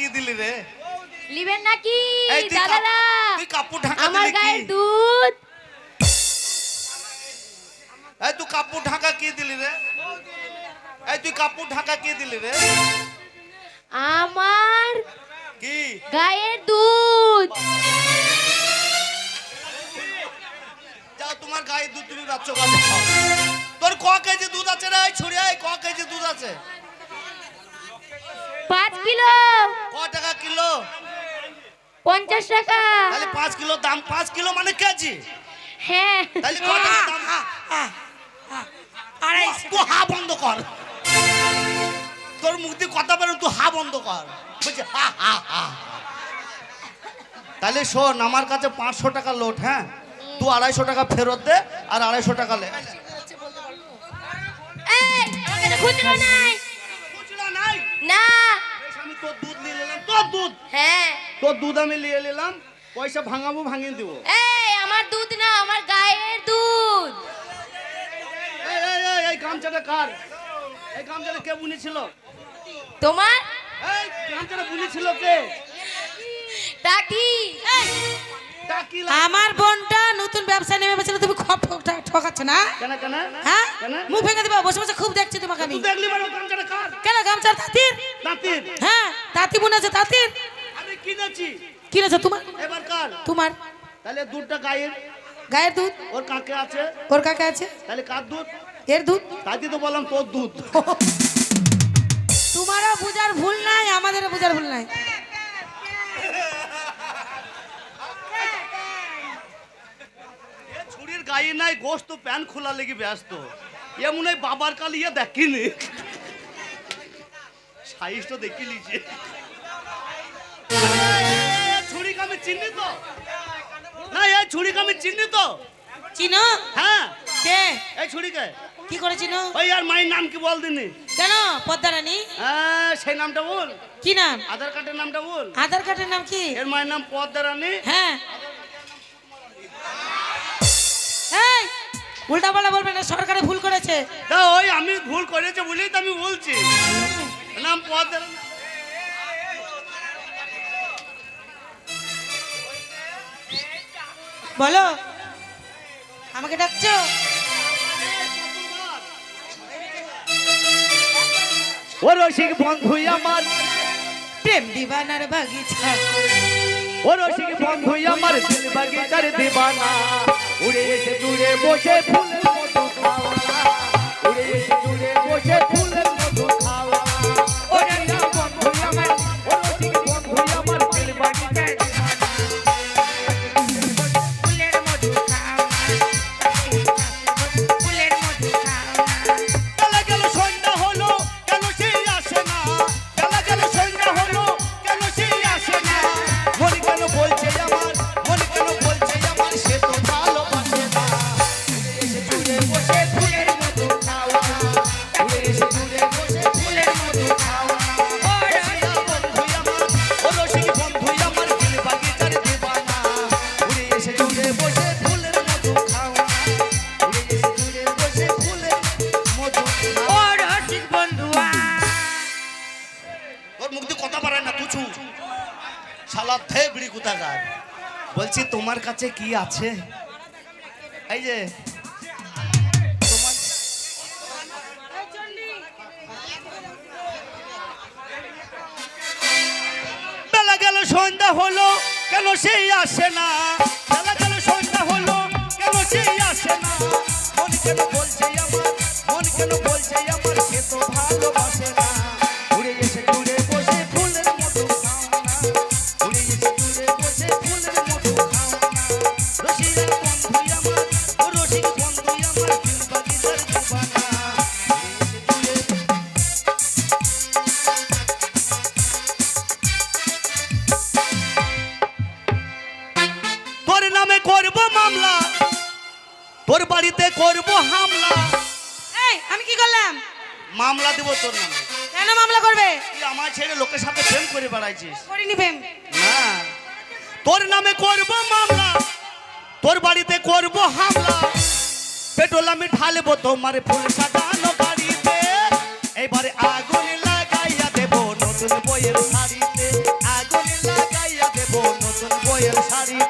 কি দিলি রে? লিবেন নাকি? দাদারা তুই কাপড় ঢাকা আমার দিলি গায়ের কি দুধ। এই তুই কাপড় ঢাকা কি দিলি রে? এই তুই কাপড় ঢাকা কি দিলি রে? আমার কি? গায়ের দুধ। যাও তোমার গায়ে দুধ তুমি খাও। তোর ক কেজি দুধ আছে রে? ছড়িয়ে ক কেজি দুধ আছে? পাঁচ কিলো। ক টাকা কিলো? পঞ্চাশ টাকা। তাহলে পাঁচ কিলো দাম পাঁচ কিলো মানে কেজি? হ্যাঁ। তাহলে ক টাকা দাম? আড়াইশো তুই হা বন্ধ কর। তোর মুখ দিয়ে কথা বেরো তুই হা বন্ধ কর। বুঝছি হা হা হা তাহলে শোন আমার কাছে পাঁচশো টাকা লোট হ্যাঁ? তুই আড়াইশো টাকা ফেরত দে আর আড়াইশো টাকা লে। খুচরো নাই। তোর দুধ নিয়ে নিলাম তোর দুধ? হ্যাঁ। তোর দুধ আমি নিয়ে নিলাম পয়সা ভাঙাবো ভাঙিয়ে দিব। এই আমার দুধ না আমার গায়ের দুধ। এই এই এই এই গামছাটা কার? এই গামছাটা কে বুনেছিল? তোমার? এই গামছাটা বুনেছিল কে? টাকি। টাকি আমার বোনটা নতুন ব্যবসা নেমে তুমি ঠকাচ্ছ না? কেন কেন? হ্যাঁ? মুখ ভেঙে দিবা বসে বসে খুব দেখছি তোমাকে আমি। দেখলি মানে গামছাটা কার? কেন গামছার তাঁতির? নাতির হ্যাঁ তাঁতি আছে তাঁতির? আমি কিনেছি। কিনেছো তোমার? এবার কার? তোমার? তাহলে দুধটা গায়ের। গায়ের দুধ? ওর কাকে আছে? ওর কাকে আছে? তাহলে কার দুধ? এর দুধ? তাই তো বললাম তোর দুধ। তোমারও বুঝার ভুল নাই আমাদেরও বুঝার ভুল নাই এ ছুরির গায়ে নাই গোস্ত প্যান খোলা লেগে ব্যস্ত। এ মনে হয় বাবার কাল ইয়ে দেখিনি। সাইজটা দেখি লিছে ছুরিকে আমি চিনি তো? না এই ছুরিকে আমি চিনি তো? চিনো? হ্যাঁ। কে? এই ছুরিকে। কি করে চিনো? ওই আর মায়ের নাম কি বল দিনি? কেন? পদ্মারানী? হ্যাঁ সেই নামটা বল। কি নাম? আধার কার্ডের নামটা বল। আধার কার্ডের নাম কি? এর মায়ের নাম পদ্মারানী। হ্যাঁ। উল্টা পাল্টা বলবে না সরকারে ভুল করেছে। তা ওই আমি ভুল করেছে বলেই তো আমি বলছি। নাম পদ্মারানী বলো আমাকে ডাকছো? ও রসিক বন্ধু আমার। প্রেম দিবানার বাগিচা। ও রসিক বন্ধু আমার দিল বাগিচার দিবানা। উড়ে এসে দূরে বসে ফুলের মতো উড়ে কাছে কি আছে? এই যে, বেলা সন্ধ্যা হলো, কেন সেই আসে না? বেলা গেল, সন্ধ্যা হলো, কেন সেই আসে না? মন কেন বলছে আমার, মন কেন বলছে আমার, সে তো ভালোবাসে না। করব মামলা? তোর বাড়িতে করব হামলা? এই আমি কি করলাম? মামলা দেব তোর নামে। কেন মামলা করবে? তুই আমার ছেলে লোকের সাথে প্রেম করে বেড়াইছিস। করিনি প্রেম। না। তোর নামে করব মামলা। তোর বাড়িতে করব হামলা। পেট্রোল আমি ঢালবো তোমার ফুল সাজানো গাড়িতে এবারে আগুন লাগাইয়া দেব নতুন বইয়ের শাড়িতে। আগুন লাগাইয়া দেব নতুন বইয়ের শাড়িতে।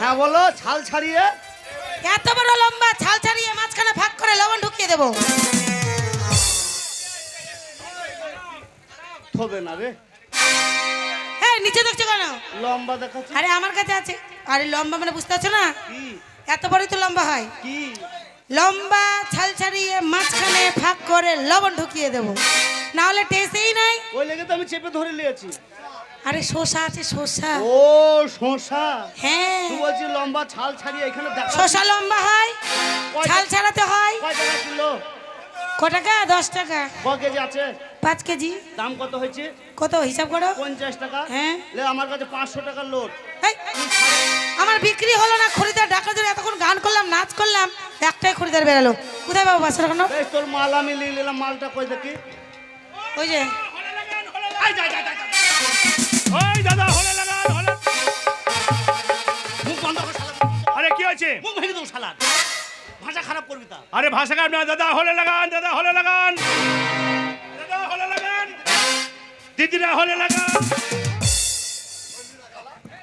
হ্যাঁ বলো ছাল ছাড়িয়ে। এত বড় লম্বা ছাল ছাড়িয়ে মাঝখানে ভাগ করে লবণ ঢুকিয়ে দেবো। না রে। এই নিচে দেখছ কেন? লম্বা দেখাচ্ছি। আরে আমার কাছে আছে। আরে লম্বা মানে বুঝতে পারছ না? এত বড়ই তো লম্বা হয়। কি? লম্বা ছাল ছাড়িয়ে মাঝখানে ফাঁক করে লবণ ঢুকিয়ে দেবো। না হলে টেস্টেই নাই। ওই লেগে তো আমি চেপে ধরে নিয়েছি। আরে শসা আছে শসা। ও শশা হ্যাঁ। তুই বলছি লম্বা ছাল ছাড়িয়ে এখানে দেখা শসা লম্বা হয় ছাল ছাড়াতে হয়। কয় টাকা কিলো? ক টাকা? দশ টাকা। ক কেজি আছে? পাঁচ কেজি। দাম কত হয়েছে? কত? হিসাব করো। পঞ্চাশ টাকা। হ্যাঁ। লে আমার কাছে পাঁচশো টাকার লোড আমার বিক্রি হলো না খরিদার ডাকার জন্য এতক্ষণ গান করলাম নাচ করলাম একটাই খরিদার বেরালো। কোথায় টাকা নাও? তোর মাল আমি নিয়ে নিলাম মালটা কই দেখি? ওই যে। ওই দাদা হলে লাগান হলে। মুখ বন্ধ কর শালা। আরে কি হয়েছে? মুখ ভেঙে দেবো শালা। ভাষা খারাপ করবি তা। আরে ভাষা খারাপ না দাদা হলে লাগান দাদা হলে লাগান। দাদা হলে লাগান। দিদিরা হলে লাগান।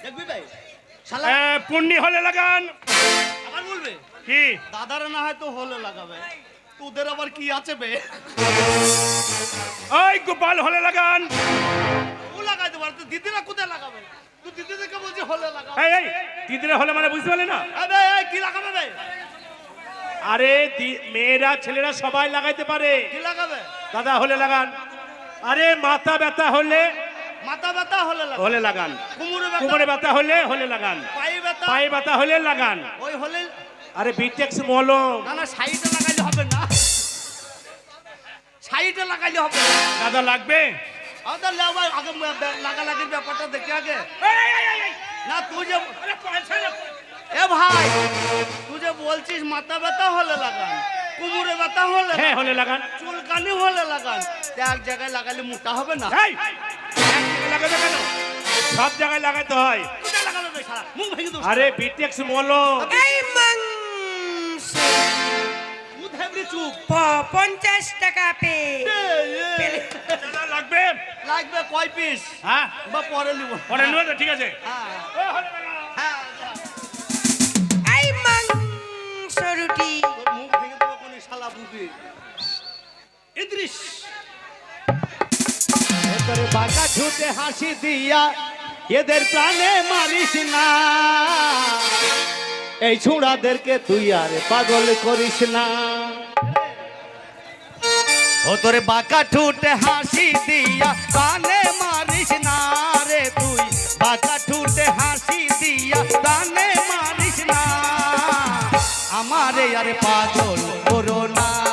দেখবি ভাই? শালা। এ, হলে লাগান। আবার বলবে? কি? দাদারা না হয় তো হলে লাগাবে। তোদের আবার কি আছে বে? ওই গোপাল হলে লাগান। ও লাগাই দেবো আর তুই দিদিরা কোথায় লাগাবে? তুই দিদিদেরকে বলছি হলে লাগাবে এই এই দিদিরা হলে মানে বুঝতে পারলি না? আবে এই কি লাগাবে বে? আরে মেয়েরা ছেলেরা সবাই লাগাইতে পারে। কি লাগাবে? দাদা হলে লাগান। আরে মাথা ব্যথা হলে মাথা ব্যথা হলে লাগাবে হলে লাগান। কোমরে ব্যথা কোমরে ব্যথা হলে হলে লাগান। পায়ে ব্যথা পায়ে ব্যথা হলে লাগান। ওই হলে আরে বিটেক্স মলম। না না সাইডে লাগাইলে হবে না। সাইডে লাগাইলে হবে। দাদা লাগবে? আদা লেবার আগে ম- বে- ব্যাপারটা দেখি আগে। না তুই যে এ ভাই তুই যে বলছিস মাথা ব্যথা হলে লাগান কোমরে ব্যথা হলে হ্যাঁ হলে লাগান। চুলকানি হলে লাগান এক জায়গায় লাগালে মোটা হবে না? এই, এক জায়গায় লাগাবে কেন? সব জায়গায় লাগাতে হয়। আরে বিটেক্স মলম মাংস হেবড়ি চুপ। প- পঞ্চাশ টাকা পে। লাগবে? লাগবে কয় পিস হ্যাঁ। বা পরে নিব। পরে নেবে তো ঠিক আছে। হ্যাঁ ও, হলে লাগান। হ্যাঁ এই মাংস রুটি। মুখ ভেঙে দেবো কোন শালা বুবি ইদ্রিস। বাঁকা ছুটে হাসি দিয়া এদের প্রাণে মারিস না। এই ছুড়াদেরকে তুই আর পাগল করিস না। ও তোর বাঁকা ঠুটে হাসি দিয়া, কানে মারিস না রে তুই। বাঁকা ঠুটে হাসি দিয়া, কানে মারিস না। আমারে আর পাগল করো না।